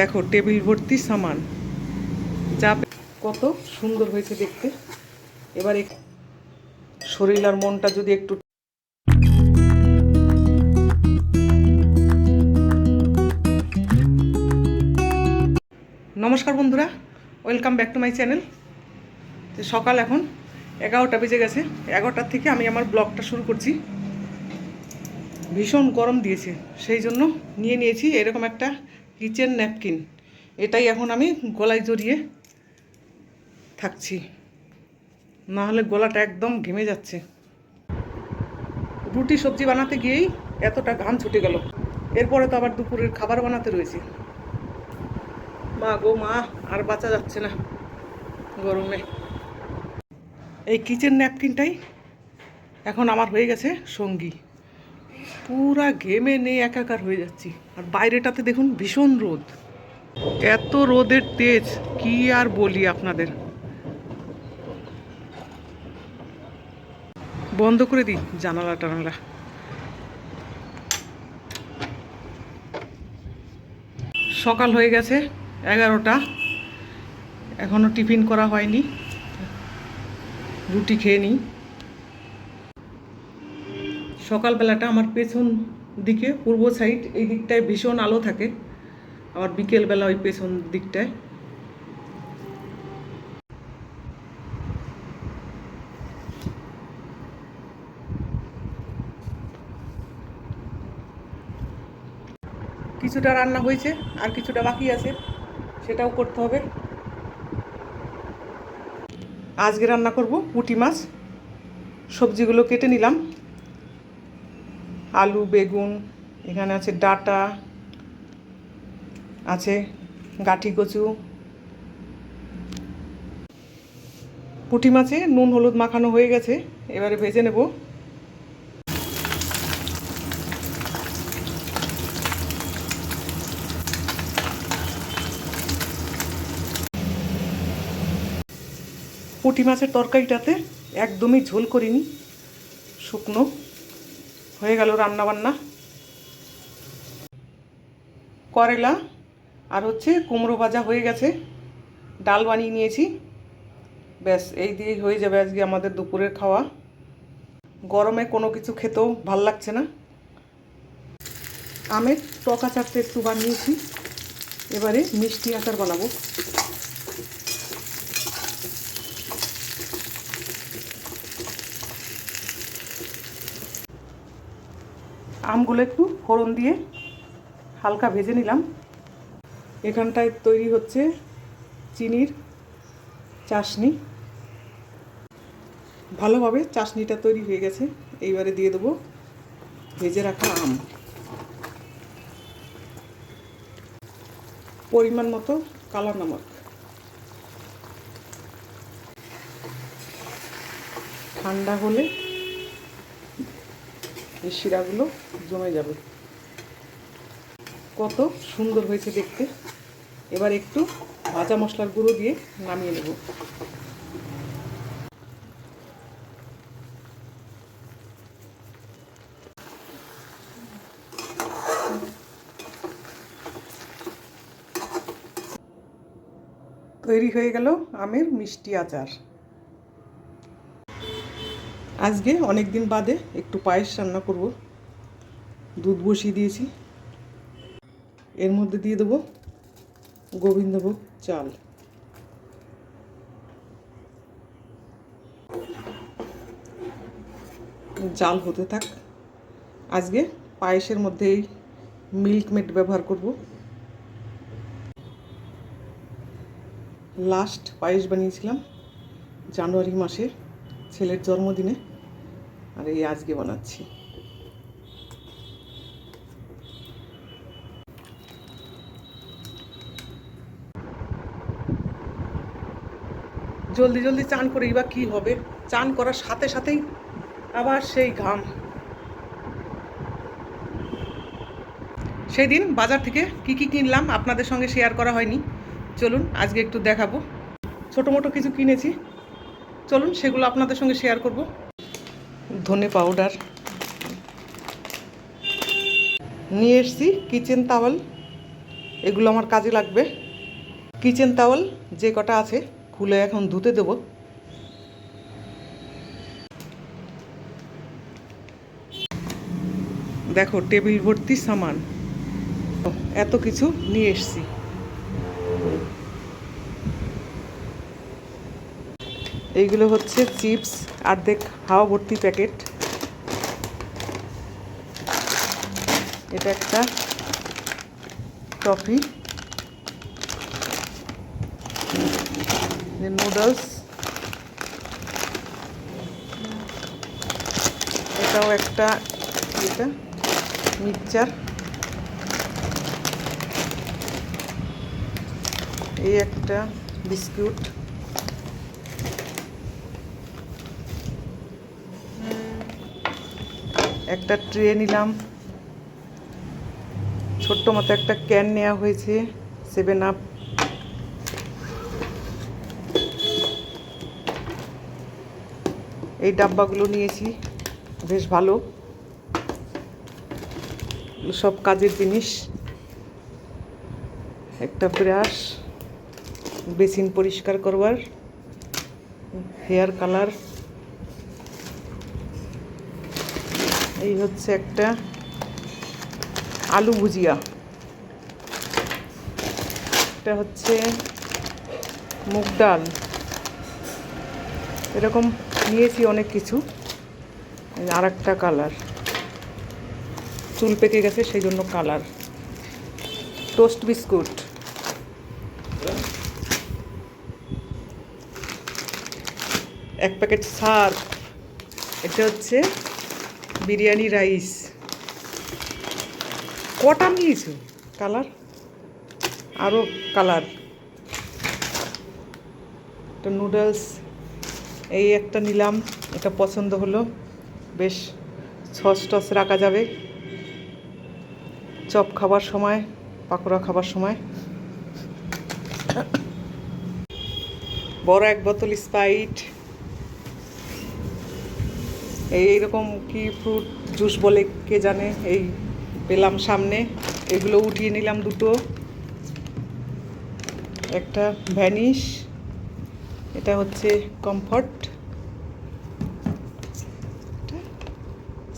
দেখো, টেবিল ভর্তি সামান। যা কত সুন্দর হয়েছে দেখতে। এবার শরীর আর মনটা যদি একটু নমস্কার বন্ধুরা, welcome back to my channel. সকাল এখন, এগারোটা বেজে গেছে। এগারোটার থেকে আমি আমার ব্লগটা শুরু করছি। ভীষণ গরম দিয়েছে, সেই জন্য নিয়ে নিয়েছি এরকম একটা কিচেন ন্যাপকিন। এটাই এখন আমি গলায় জড়িয়ে থাকছি। না হলে গলাটা একদম ঘেমে যাচ্ছে। রুটি সবজি বানাতে গিয়েই এতটা ঘাম ছুটে গেল। এরপরে তো আবার দুপুরের খাবার বানাতে রয়েছে। মা গো, মা, আর বাঁচা যাচ্ছে না গরমে। এই কিচেন ন্যাপকিনটাই এখন আমার হয়ে গেছে সঙ্গী। পুরা ঘেমে নেই একাকার হয়ে যাচ্ছি। আর বাইরেটাতে দেখুন ভীষণ রোদ। এত রোদের তেজ, কি আর বলি আপনাদের? বন্ধ করে দিই জানালা টানালা। সকাল হয়ে গেছে, এগারোটা। এখনও টিফিন করা হয়নি। রুটি খেয়ে নিই। সকালবেলাটা আমার পেছন দিকে, পূর্ব সাইড এই দিকটায় ভীষণ আলো থাকে। আবার বিকেলবেলা ওই পেছন দিকটায়। কিছুটা রান্না হয়েছে, আর কিছুটা বাকি আছে। সেটাও করতে হবে। আজকে রান্না করব পুঁটি মাছ। সবজিগুলো কেটে নিলাম। আলু, বেগুন, এখানে আছে ডাটা, আছে গাঠি কচু। পুঁটি মাছে নুন, হলুদ মাখানো হয়ে গেছে, এবারে ভেজে নেব। পুঁটি মাছের তরকারিটাতে একদমই ঝোল করিনি, শুকনো। হয়ে গেল রান্নাবান্না। করেলা আর হচ্ছে কুমড়ো ভাজা হয়ে গেছে। ডাল বানিয়ে নিয়েছি। ব্যাস, এই দিয়েই হয়ে যাবে আজকে আমাদের দুপুরের খাওয়া। গরমে কোনো কিছু খেতেও ভালো লাগছে না। আমের টক আচারটা একটু বানিয়েছি। এবারে মিষ্টি আচার বানাবো। আমগুলো একটু ফোড়ন দিয়ে হালকা ভেজে নিলাম। এখানটায় তৈরি হচ্ছে চিনির চাশনি। ভালোভাবে চাশনিটা তৈরি হয়ে গেছে। এইবারে দিয়ে দেবো ভেজে রাখা আম। পরিমাণ মতো কালো নমক। ঠান্ডা হলে এই শিরাগুলো জমে যাবে। কত সুন্দর হয়েছে দেখতে। এবার একটু ভাজা মশলার গুঁড়ো দিয়ে নামিয়ে নেব। তৈরি হয়ে গেল আমের মিষ্টি আচার। আজকে অনেক দিন বাদে একটু পায়েস রান্না করব। দুধ বসিয়ে দিয়েছি। এর মধ্যে দিয়ে দেবো গোবিন্দভোগ চাল। জাল হতে থাক। আজকে পায়েসের মধ্যে এই মিল্ক মেড ব্যবহার করব। লাস্ট পায়েস বানিয়েছিলাম জানুয়ারি মাসে ছেলের জন্মদিনে। আর এই আজকে বানাচ্ছি। জলদি জলদি চান করে বা কী হবে? চান করার সাথে সাথেই আবার সেই ঘাম। সেই দিন বাজার থেকে কি কি কিনলাম আপনাদের সঙ্গে শেয়ার করা হয়নি। চলুন আজকে একটু দেখাবো। ছোটো মোটো কিছু কিনেছি। চলুন সেগুলো আপনাদের সঙ্গে শেয়ার করব। ধনে পাউডার। নিয়ে এসছি কিচেন তাওয়াল এগুলো আমার কাজে লাগবে। কিচেন তাওয়াল যে কটা আছে, খুলে এখন ধুতে দেবো। দেখো টেবিল ভর্তি সামান। এত কিছু নিয়ে এসছি। এইগুলো হচ্ছে চিপস দেখ হাওয়া ভর্তি প্যাকেট। এটা একটা টফি। নুডলস এটাও একটা এটা, মিক্সচার। এই একটা বিস্কুট। একটা ট্রে নিলাম। ছোট্ট মতো একটা ক্যান নেওয়া হয়েছে সেভেন আপ এই ডাব্বাগুলো নিয়েছি, বেশ ভালো। সব কাজের জিনিস। একটা ব্রাশ বেসিন পরিষ্কার করবার হেয়ার কালার এই হচ্ছে একটা আলু ভুজিয়া। এটা হচ্ছে মুগ ডাল। এরকম নিয়েছি অনেক কিছু। আর একটা কালার। চুল পেকে গেছে সেই জন্য কালার। Toast biscuit. এক প্যাকেট সার্ফ। এটা হচ্ছে বিরিয়ানি, রাইস। কটা নিয়েছো? কালার? আরও কালার। একটা নুডলস, এই একটা নিলাম, এটা পছন্দ হলো। বেশ, সস টস রাখা যাবে। চপ খাবার সময়, পাকোড়া খাবার সময়। বড় এক বোতল স্পাইট এই এইরকম কি ফ্রুট জুস বলে কে জানে? এই পেলাম সামনে, এগুলো উঠিয়ে নিলাম দুটো। একটা ভ্যানিশ এটা হচ্ছে কমফর্ট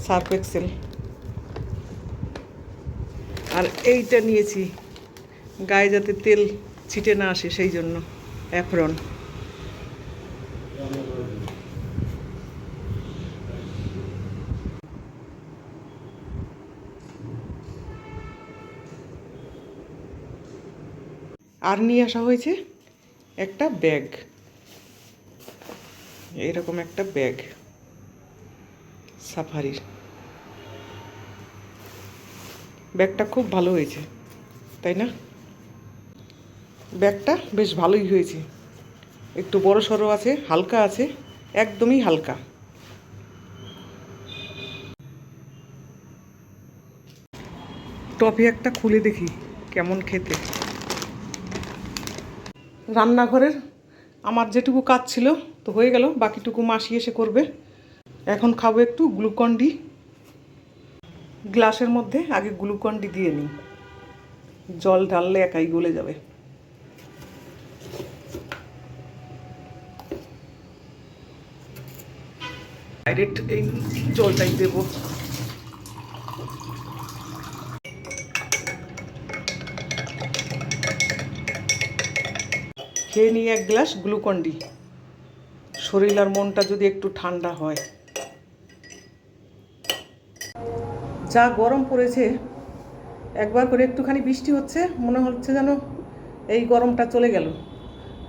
সার্ফ এক্সেল আর এইটা নিয়েছি, গায়ে যাতে তেল ছিটে না আসে সেই জন্য অ্যাফরন আর নিয়ে আসা হয়েছে একটা ব্যাগ। এইরকম একটা ব্যাগ। সাফারির ব্যাগটা খুব ভালো হয়েছে, তাই না? ব্যাগটা বেশ ভালোই হয়েছে। একটু বড় সড়ো আছে, হালকা আছে, একদমই হালকা। টফি একটা খুলে দেখি কেমন খেতে। রান্নাঘরের আমার যেটুকু কাজ ছিল তো হয়ে গেল, বাকিটুকু মাসি এসে করবে। এখন খাব একটু গ্লুকন ডি। গ্লাসের মধ্যে আগে গ্লুকন ডি দিয়ে নিই। জল ঢাললে একাই গলে যাবে। ডাইরেক্ট এই জলটাই দেবো। খেয়ে নিই এক গ্লাস গ্লুকন ডি। শরীর আর মনটা যদি একটু ঠান্ডা হয়। যা গরম পড়েছে, একবার করে একটুখানি বৃষ্টি হচ্ছে, মনে হচ্ছে যেন এই গরমটা চলে গেল।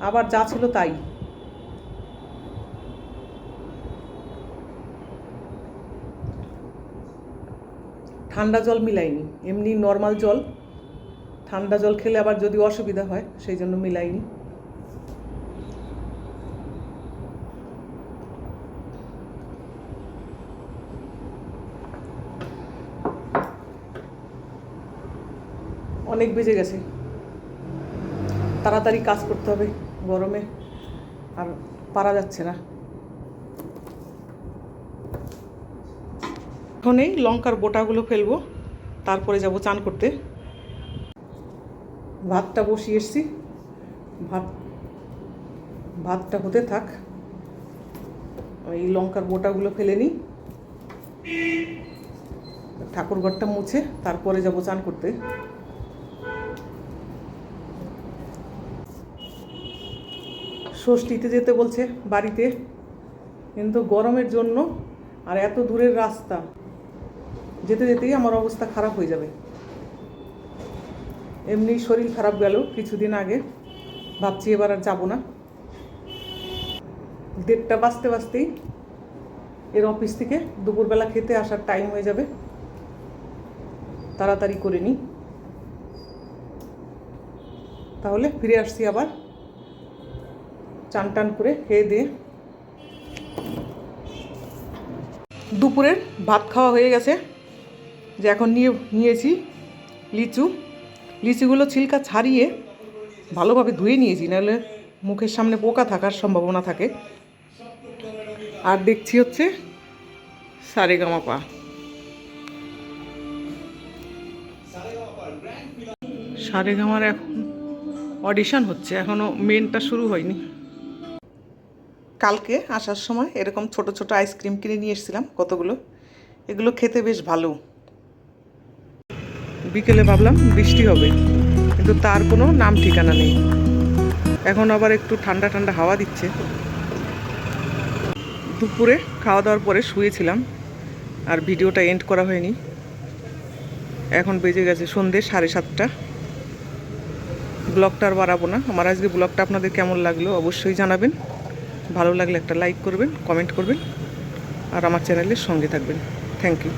আবার যা ছিল তাই। ঠান্ডা জল মিলাইনি এমনি নর্মাল জল। ঠান্ডা জল খেলে আবার যদি অসুবিধা হয়, সেই জন্য মিলাইনি অনেক বেজে গেছে। তাড়াতাড়ি কাজ করতে হবে গরমে, আর পারা যাচ্ছে না। এখন এই লঙ্কার বোটাগুলো ফেলব, তারপরে যাব চান করতে। ভাতটা বসিয়ে এসছি। ভাত, ভাতটা হতে থাক। এই লঙ্কার বোটাগুলো ফেলে নিই। ঠাকুরঘরটা মুছে, তারপরে যাব চান করতে। ষষ্ঠীতে যেতে বলছে বাড়িতে। কিন্তু গরমের জন্য আর এত দূরের রাস্তা, যেতে যেতেই আমার অবস্থা খারাপ হয়ে যাবে। এমনি শরীর খারাপ গেল কিছুদিন আগে, ভাবছি এবার আর যাব না। দেড়টা বাজতে বাজতেই এর অফিস থেকে দুপুরবেলা খেতে আসার টাইম হয়ে যাবে। তাড়াতাড়ি করে নিই। তাহলে ফিরে আসছি আবার চান টান করে খেয়ে দিয়ে দুপুরের ভাত খাওয়া হয়ে গেছে। যে এখন নিয়ে, নিয়েছি লিচু। লিচুগুলো ছিলকা ছাড়িয়ে ভালোভাবে ধুয়ে নিয়েছি, নাহলে মুখের সামনে পোকা থাকার সম্ভাবনা থাকে। আর দেখছি হচ্ছে সারেগামাপা। সারেগামার এখন অডিশন হচ্ছে এখনও মেনটা শুরু হয়নি। কালকে আসার সময় এরকম ছোট ছোট আইসক্রিম কিনে নিয়ে এসেছিলাম কতগুলো? এগুলো খেতে বেশ ভালো। বিকেলে ভাবলাম বৃষ্টি হবে, কিন্তু তার কোনো নাম ঠিকানা নেই। এখন আবার একটু ঠান্ডা ঠান্ডা হাওয়া দিচ্ছে। দুপুরে খাওয়া দাওয়ার পরে শুয়েছিলাম, আর ভিডিওটা এন্ড করা হয়নি। এখন বেজে গেছে সন্ধে সাড়ে সাতটা। ব্লগটা আর বাড়াবো না। আমার আজকে ব্লগটা আপনাদের কেমন লাগল অবশ্যই জানাবেন। ভালো লাগলে একটা লাইক করবেন কমেন্ট করবেন আর আমার চ্যানেলের সঙ্গে থাকবেন। Thank you